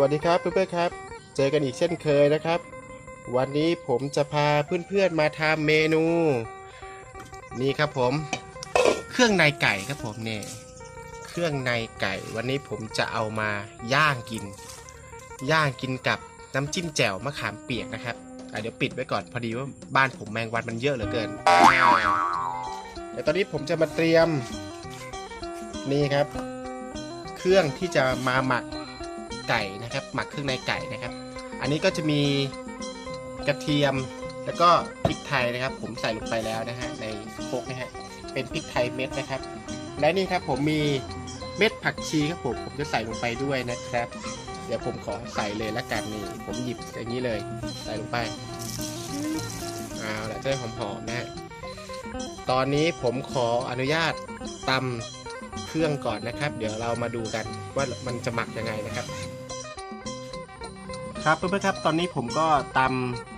วัสดีครับเพื่อนๆครับ เจอกันอีกเช่นเคยนะครับ วันนี้ผมจะพาเพื่อนๆมาทำเมนู นี่ครับผม เครื่องในไก่ครับผมเนี่ยเครื่องในไก่ วันนี้ผมจะเอามาย่างกิน ย่างกินกับน้ำจิ้มแจ่วมะขามเปียกนะครับเดี๋ยวปิดไว้ก่อนพอดีว่าบ้านผมแมงวันมันเยอะเหลือเกินเดี๋ยวตอนนี้ผมจะมาเตรียม นี่ครับ เครื่องที่จะมาหมัก ไก่นะครับ หมักเครื่องในไก่นะครับ อันนี้ก็จะมีกระเทียมแล้วก็พริกไทยนะครับ ผมใส่ลงไปแล้วนะฮะในโคกนะฮะเป็นพริกไทยเม็ดนะครับ และนี่ครับผมมีเม็ดผักชีครับผมผมจะใส่ลงไปด้วยนะครับ เดี๋ยวผมขอใส่เลยละกันนี่ผมหยิบอย่างนี้เลย ใส่ลงไปเอาละจะได้หอมๆนะฮะตอนนี้ผมขออนุญาตตำเครื่องก่อนนะครับ เดี๋ยวเรามาดูกันว่ามันจะหมักยังไงนะครับ ครับเพื่อนๆครับ ตอนนี้ผมก็ต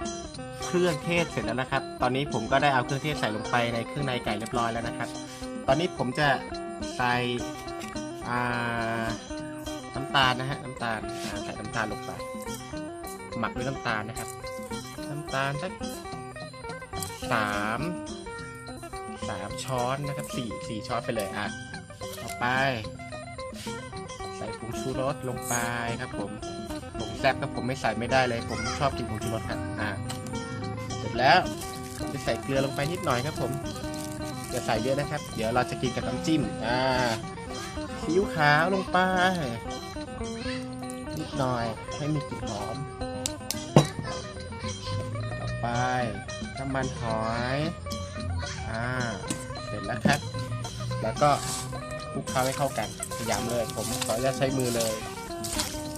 ำเครื่องเทศเสร็จแล้วนะครับ ตอนนี้ผมก็ได้เอาเครื่องเทศใส่ลงไปในเครื่องในไก่เรียบร้อยแล้วนะครับ ตอนนี้ผมจะใส่น้ำตาลนะฮะน้ำตาลใส่น้ำตาลลงไปหมักด้วยน้ำตาลนะครับ น้ำตาลสักสามสามช้อนนะครับสี่สี่ช้อนไปเลยอะต่อไป ใส่ผงชูรสลงไปครับผม แซ่บครับผมไม่ใส่ไม่ได้เลย ผมชอบกินผงชูรสครับอ่าเสร็จแล้วจะใส่เกลือลงไปนิดหน่อยครับผมอย่าใส่เยอะนะครับ เดี๋ยวเราจะกินกับน้ำจิ้มอ่าซีอิ๊วขาวลงไปนิดหน่อยให้มีกลิ่นหอม ต่อไปน้ำมันหอยอ่าเสร็จแล้วครับ แล้วก็คลุกเคล้าให้เข้ากันพยายามเลย ผมขออนุญาตใช้มือเลย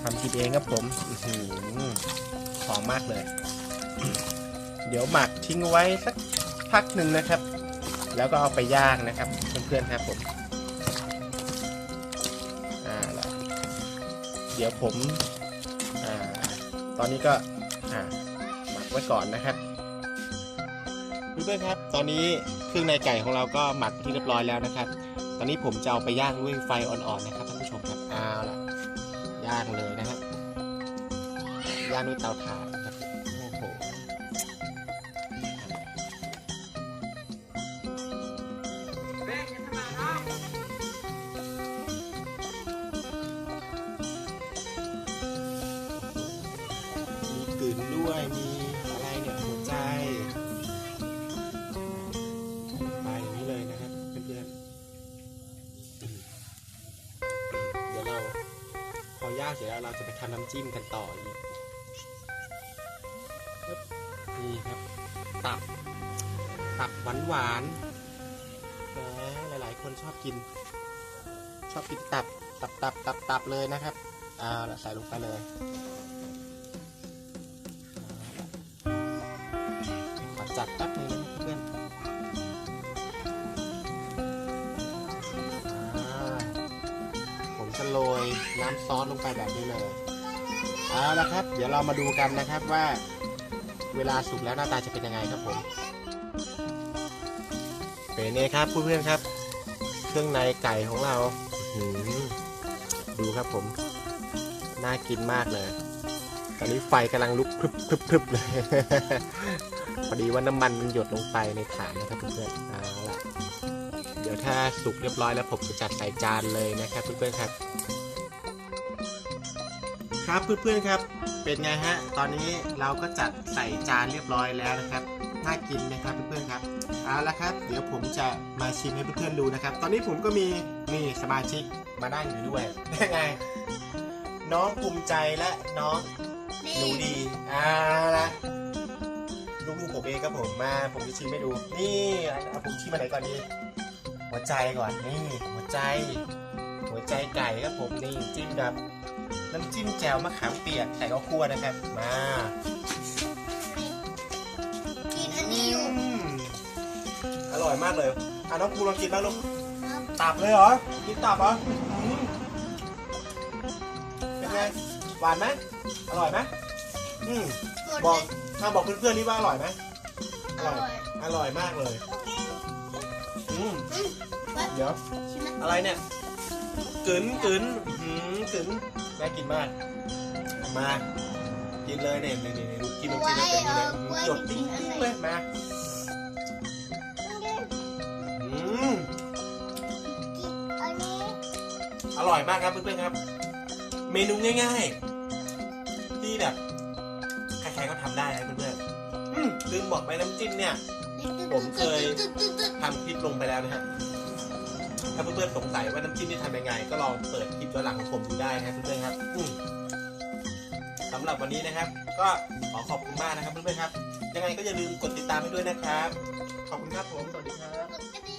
ทำกินเองครับผมหอมมากเลย เดี๋ยวหมักทิ้งไว้สักพักหนึ่งนะครับ แล้วก็เอาไปย่างนะครับเพื่อนๆครับผมเดี๋ยวผมอตอนนี้ก็หมักไว้ก่อนนะครับเพื่อนๆครับ ตอนนี้เครื่องในไก่ของเราก็หมักที่เรียบร้อยแล้วนะครับ ตอนนี้ผมจะเอาไปย่างด้วยไฟอ่อนๆนะครับท่านผู้ชมครับเอาล่ะ ย่างเลยนะฮะย่างด้วยเตาถ่านาเสร็จแล้วเราจะไปทำน้ำจิ้มกันต่ออีกนี่ครับ ตับ ตับหวานหวานๆแหมหลาย ๆ คนชอบกิน ชอบกินตับ ตับตับตับตับเลยนะครับเอาใส่ลงไปเลยขอจัดแป๊บนึง น้ำซอสลงไปแบบนี้เลยเอาละครับ เดี๋ยวเรามาดูกันนะครับว่า เวลาสุกแล้วหน้าตาจะเป็นยังไงครับผมเป็นนี่ครับเพื่อนๆครับ เครื่องในไก่ของเราดูครับผม น่ากินมากเลย ตอนนี้ไฟกำลังลุกพรึบพรึบพรึบเลยพอดีว่าน้ำมันมันหยดลงไปในถาดนะครับเพื่อนๆเอาละเดี๋ยวถ้าสุกเรียบร้อยแล้วผมจะจัดใส่จานเลยนะครับเพื่อนๆครับ ครับเพื่อนๆครับ เป็นไงฮะ ตอนนี้เราก็จัดใส่จานเรียบร้อยแล้วนะครับ น่ากินไหมครับเพื่อนๆครับ เอาละครับ เดี๋ยวผมจะมาชิมให้เพื่อนๆดูนะครับ ตอนนี้ผมก็มีนี่สมาชิกมานั่งอยู่ด้วยเป็นไง น้องภูมิใจและน้องหนูดีเอาละลูกๆผมเองครับผมมา ผมจะชิมให้ดู นี่เอาผมชิมมาไหนก่อนดี หัวใจก่อน นี่ หัวใจ หัวใจไก่ครับผม นี่จิ้มกับ น้ำจิ้มแจ่วมะขามเปียกใส่ข้าวคั่วนะครับ มากินอันนี้อยู่อืมอร่อยมากเลยอะน้องภูลองกินบ้างลูกครับตับเลยเหรอกินตับเหรออืมเป็นไงหวานไหมอร่อยไหมอืมกดบอกเลยถ้าบอกเพื่อนๆนี่ว่าอร่อยไหมอร่อย อร่อยมากเลย อืมวัดเดี๋ยว ชิมนะอะไรเนี่ย กึ๋นกึ๋นอื้อหือกึ๋นน่ากินมาก มา กินเลยเนี่ยนี่นี่นี่กินลงไว้กินเลยเอเป็นอไว้หยดติ้งอันไหนเลยมาอืมอันนี้อร่อยมากครับเพื่อนๆครับ เมนูง่ายๆ ที่แบบใครๆก็ทำได้นะเพื่อนๆอืมลืมบอกไปน้ำจิ้มเนี่ย ผมเคยทำคลิปลงไปแล้วนะครับ ถ้าเพื่อนๆสงสัยว่าน้ำจิ้มนี่ทำยังไง ก็ลองเปิดคลิปย้อนหลังของผมดูได้นะครับเพื่อนๆครับสำหรับวันนี้นะครับ ก็ขอขอบคุณมากนะครับเพื่อนๆครับ ยังไงก็อย่าลืมกดติดตามให้ด้วยนะครับ ขอบคุณครับผม สวัสดีครับ